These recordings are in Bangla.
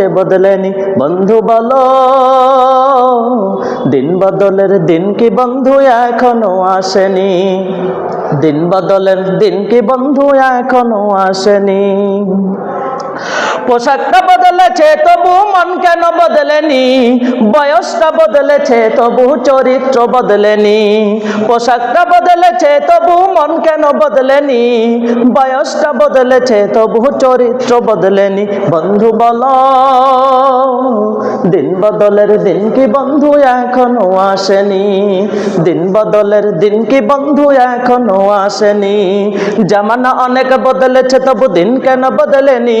যে বদলেনি? বন্ধু বলো, দিন বদলের দিন কি বন্ধু এখনও আসেনি? দিন বদলের দিন কি বন্ধু এখনও আসেনি? পোশাকটা বদলেছে, তবু মন কেন বদলেনি? বয়সটা বদলেছে, তবু চরিত্র বদলেনি। পোশাকটা বদলেছে, তবু মন কেন বদলেনি? বয়সটা বদলেছে, তবু চরিত্র বদলেনি। বন্ধু বল, দিন বদলের দিন কি বন্ধু এখনও আসেনি? দিন বদলের দিন কি বন্ধু এখনও আসেনি? জামানা অনেক বদলেছে, তবু দিন কেন বদলেনি?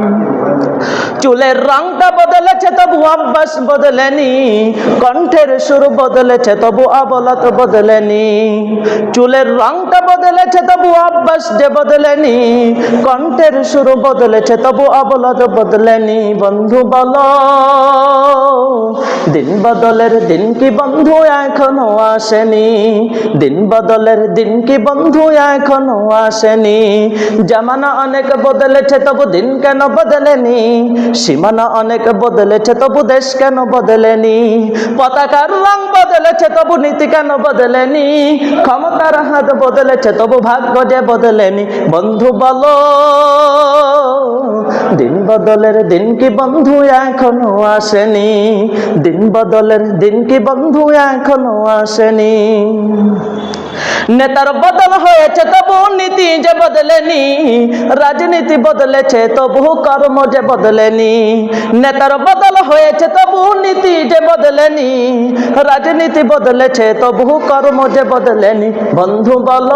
Thank you. চুলের রংটা বদলেছে, তবু অভ্যাস বদলেনি। কণ্ঠের সুর বদলেছে, তবু আবলত বদলেনি। চুলের রংটা বদলেছে, তবু অভ্যাস যে বদলেনি। কণ্ঠের সুর বদলেছে, তবু আবলত বদলেনি। বন্ধু বল, দিন বদলের দিন কি বন্ধু এখনও আসেনি? দিন বদলের দিন কি বন্ধু এখনও আসেনি? জামানা অনেক বদলেছে, তবু দিন কেন বদলেনি? সীমানা অনেক বদলেছে, তবু দেশ কেন বদলেনি? পতাকার রং বদলেছে, তবু নীতি কেন বদলেনি? ক্ষমতার হাত বদলেছে, তবু ভাগ্য যে বদলেনি? বন্ধু বলো, দিন বদলের দিন কি বন্ধু এখনও আসেনি? দিন বদলের দিন কি বন্ধু এখনও আসেনি? নেতার বদল হয়েছে তবু নীতি যে বদলেনি, রাজনীতি বদলেছে তবু কর্ম যে বদলেনি। নেতার বদল হয়েছে তবু নীতি যে বদলেনি। রাজনীতি বদলেছে তবু কর্ম যে বদলেনি। বন্ধু বল,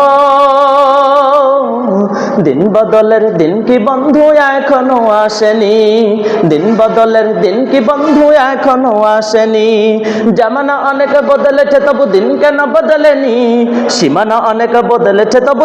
দিন বদলের দিন কি বন্ধু এখনও আসেনি? দিন বদলের দিন কি বন্ধু এখনও আসেনি? জামানা অনেক বদলেছে, তবু দিন কেন বদলেনি? সীমানা অনেক বদলেছে, তবু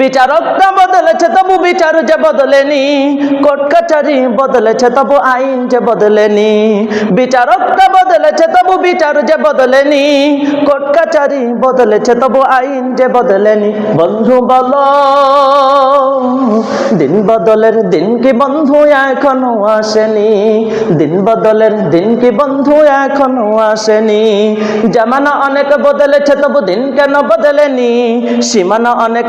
বিচারকটা বদলেছে তবু বিচার যে বদলেনি। কোর্ট কাচারি বদলেছে তবু আইন যে বদলেনি। বিচারকটা বদলেছে তবু বিচার যে বদলেনি। কোর্ট কাচারি বদলেছে তবু আইন যে বদলেনি। বন্ধু বল, দিন বদলের দিন কি বন্ধু এখনও আসেনি? দিন বদলের দিন কি বন্ধু এখনও আসেনি? জামানা অনেক বদলেছে তবু দিন কেন বদলেনি? সীমানা অনেক